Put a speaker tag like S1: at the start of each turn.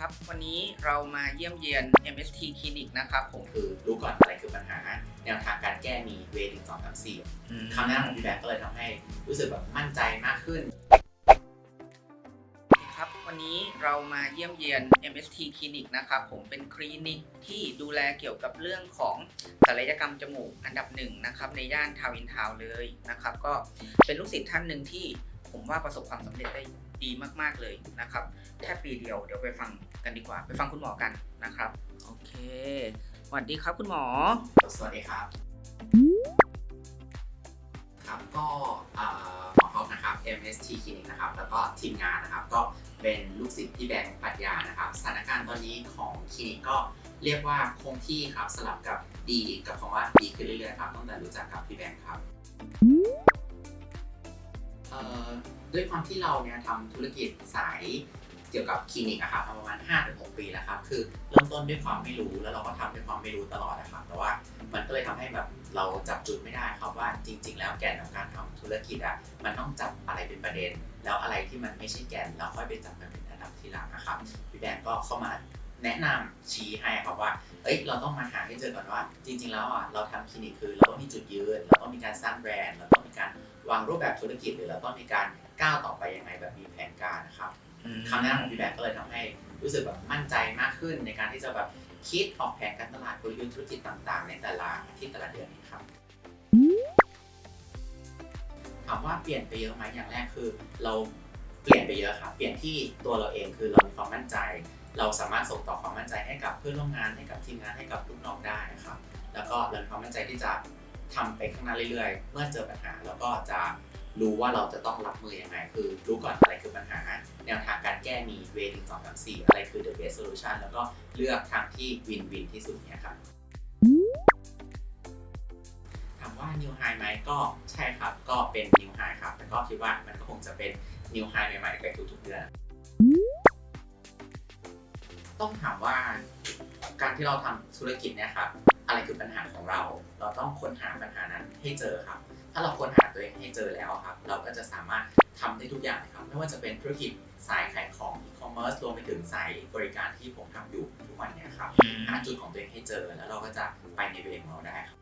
S1: ครับ วันนี้เรามาเยี่ยมเยียน MST Clinic นะครับผม
S2: คือรู้ก่อนอะไรคือปัญหา แนวทางการแก้มีเวหนึ่งสองสามสี่คำแนะนำของพี่แบงค์ก็เลยทำให้รู้สึกแบบมั่นใจมากขึ้น
S1: ครับ วันนี้เรามาเยี่ยมเยียน MST Clinic นะครับผมเป็นคลินิกที่ดูแลเกี่ยวกับเรื่องของศัลยกรรมจมูกอันดับหนึ่งนะครับในย่านทาวน์อินทาวน์เลยนะครับ ก็เป็นลูกศิษย์ท่านหนึ่งที่ผมว่าประสบความสำเร็จได้ ดีมากๆเลยนะครับ แค่ปีเดียวเดี๋ยวไปฟังกันดีกว่า ไปฟังคุณหมอกันนะครับ โอเคสวัสดีครับคุณหมอ
S2: สวัสดีครับ ครับก็หมอท็อปนะครับ MST Clinic นะครับ แล้วก็ทีมงานนะครับ ก็เป็นลูกศิษย์พี่แบงค์ปรัชญานะครับ สถานการณ์ตอนนี้ของคลินิกก็เรียกว่าคงที่ครับสลับกับดีกับคำว่าดีขึ้นเรื่อยๆครับตั้งแต่รู้จักกับพี่แบงค์ครับ ด้วยความที่เราเนี่ยทำธุรกิจสายเกี่ยวกับคลินิกอะครับประมาณ5-6ปีแล้วครับคือเริ่มต้นด้วยความไม่รู้แล้วเราก็ทำด้วยความไม่รู้ตลอดนะครับแต่ว่ามันก็เลยทำให้แบบเราจับจุดไม่ได้ครับว่าจริง ๆ แล้วแก่นของการทำธุรกิจอะมันต้องจับอะไรเป็นประเด็น แล้วอะไรที่มันไม่ใช่แก่นเราค่อยไปจับมันเป็นอันดับที่หลังนะครับพี่แบงก์ก็เข้ามาแนะนำชี้ให้ครับว่า เอ้ย เราต้องมาหาให้เจอก่อนว่า จริง ๆ แล้วอะ เราทำคลินิกคือ เราต้องมีจุดยืน เราต้องมีการสร้างแบรนด์ เราต้องมีการ วางรูปแบบธุรกิจหรือเราต้องมีการก้าวต่อไปยังไงแบบมีแผนการนะครับคำแนะนำของพี่แบงก์ก็เลยทำให้รู้สึกแบบมั่นใจมากขึ้นในการที่จะแบบคิดออกแผนการตลาดกลยุทธ์ธุรกิจต่างๆ ในแต่ละทิตย์แต่ละเดือนนี้ครับถามว่าเปลี่ยนไปเยอะไหมอย่างแรกคือ เราเปลี่ยนไปเยอะครับเปลี่ยนที่ตัวเราเองคือเรามีความมั่นใจ เราสามารถส่งต่อความมั่นใจให้กับเพื่อนร่วมงานให้กับทีมงานให้กับลูกน้องได้นะครับแล้วก็เรามีความมั่นใจที่จะ ทำไปข้างหน้าเรื่อยๆ เมื่อเจอปัญหาแล้วก็จะรู้ว่าเราจะต้องรับมือยังไง คือรู้ก่อนอะไรคือปัญหา แนวทางการแก้มีเวหนึ่งสองสามสี่อะไรคือ the best solution แล้วก็เลือกทางที่วินวินที่สุดเนี่ยครับถามว่า new high ไหมก็ใช่ครับ ก็เป็น new high ครับ แต่ก็คิดว่ามันก็คงจะเป็น new high ใหม่ๆไปทุกๆเดือนต้องถามว่าการที่เราทำธุรกิจเนี่ยครับ อะไรคือปัญหาของเรา เราต้องค้นหาปัญหานั้นให้เจอครับ ถ้าเราค้นหาตัวเองให้เจอแล้วครับ เราก็จะสามารถทำได้ทุกอย่างเลยครับ ไม่ว่าจะเป็นธุรกิจสายขายของ e-commerce รวมไปถึงสายบริการที่ผมทำอยู่ทุกวันเนี่ยครับหาจุดของตัวเองให้เจอแล้วเราก็จะไปในเวของเราได้ครับ